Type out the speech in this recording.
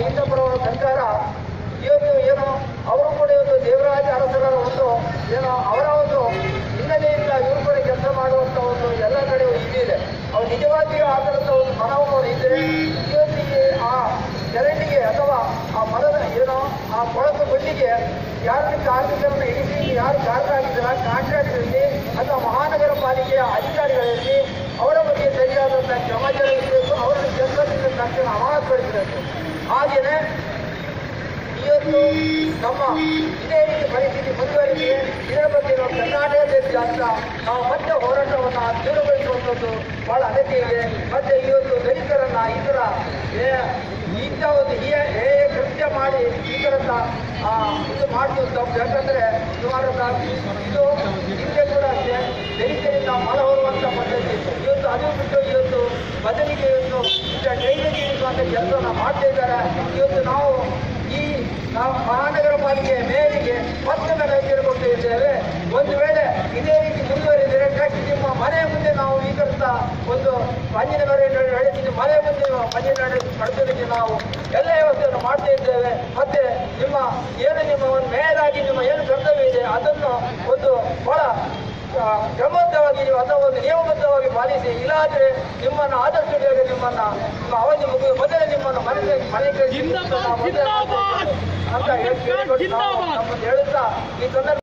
ಇಂದ್ರಪುರ ಸರ್ಕಾರ ಇವತ್ತು ಏನು ಅವರು ಕೂಡ ಒಂದು ದೇವರಾಜ ಅರಸರ ಒಂದು ಏನು ಅವರ ಒಂದು ಹಿನ್ನೆಲೆಯಿಂದ ಇವರು ಕೂಡ ಕೆಲಸ ಮಾಡುವಂತ ಒಂದು ಎಲ್ಲ ಕಡೆ ಇದೆ ಅವ್ರು ನಿಜವಾಗಿಯೂ ಆ ಥರದ ಒಂದು ಮನವನ್ನು ಇದ್ದರೆ ಇವತ್ತಿಗೆ ಆ ಚರಂಡಿಗೆ ಅಥವಾ ಆ ಮರದ ಏನೋ ಆ ಕೊಳಕು ಬಡ್ಡಿಗೆ ಯಾರು ಕಾರ್ಮಿಕರನ್ನು ಇಳಿಸಿ ಯಾರು ಕಾರಣ ಆಗಿದ್ದಾರೆ ಇರಲಿ ಅಥವಾ ಮಹಾನಗರ ಪಾಲಿಕೆಯ ಅಧಿಕಾರಿಗಳಿರಲಿ ಅವರ ಬಗ್ಗೆ ಸರಿಯಾದಂತಹ ಕ್ರಮ ಜರುಗಿಸಬೇಕು ಅವರನ್ನು ತಕ್ಷಣ ಅಮಾನತುಗೊಳಿಸಬೇಕು ಹಾಗೆಯೇ ಇವತ್ತು ನಮ್ಮ ಇದೇ ರೀತಿ ಪರಿಸ್ಥಿತಿ ಮುಂದುವರಿಕೆ ಇದರ ಬಗ್ಗೆ ನಾವು ಕರ್ನಾಟಕದಾದ್ಯಂತ ನಾವು ಮತ್ತೆ ಹೋರಾಟವನ್ನು ತೀವ್ರಗೊಳಿಸುವಂಥದ್ದು ಬಹಳ ಅಗತ್ಯ ಇದೆ. ಮತ್ತೆ ಇವತ್ತು ದಲಿತರನ್ನ ಈ ಥರ ಇಂಥ ಒಂದು ಹೇಗೆ ಕೃತ್ಯ ಮಾಡಿ ಈ ಥರದ ಇದು ಮಾಡುವುದು ಯಾಕಂದ್ರೆ ಸುಮಾರು ಇದು ಕೆಲಸವನ್ನು ಮಾಡ್ತಾ ಇದ್ದಾರೆ ಇವತ್ತು ನಾವು ಈ ನಾವು ಮಹಾನಗರ ಪಾಲಿಕೆ ಮೇಯರಿಗೆ ಪತ್ರನ ಕೊಡ್ತಾ ಇದ್ದೇವೆ ಒಂದು ವೇಳೆ ಇದೇ ರೀತಿ ಮುಂದುವರಿದರೆ ನೆಕ್ಸ್ಟ್ ನಿಮ್ಮ ಮನೆ ಮುಂದೆ ನಾವು ಈ ತರದ ಒಂದು ಮಂಜಿನ ನಡೆಸಿ ಮನೆ ಮುಂದೆ ಮಂಜಿನ ನಡೆಸೋದಕ್ಕೆ ನಾವು ಎಲ್ಲ ವ್ಯವಸ್ಥೆಯನ್ನು ಮಾಡ್ತಾ ಇದ್ದೇವೆ. ಮತ್ತೆ ನಿಮ್ಮ ಏನು ನಿಮ್ಮ ಒಂದು ಮೇಯರಾಗಿ ನಿಮ್ಮ ಏನು ಕರ್ತವ್ಯ ಇದೆ ಅದನ್ನು ಒಂದು ಬಹಳ ಆ, ಕ್ರಮಬದ್ಧವಾಗಿ ನೀವು ಅಥವಾ ಒಂದು ನಿಯಮಬದ್ಧವಾಗಿ ಪಾಲಿಸಿ ಇಲ್ಲಾದ್ರೆ ನಿಮ್ಮನ್ನು ಆದಷ್ಟು ಬೇಗ ನಿಮ್ಮನ್ನ ನಿಮ್ಮ ಅವಧಿ ಮುಗಿದ ಮೊದಲೇ ನಿಮ್ಮನ್ನು ಮನೆಗೆ ಮನೆಗೆ. ಅಂತ ಹೇಳುತ್ತಾ ಈ ಸಂದರ್ಭ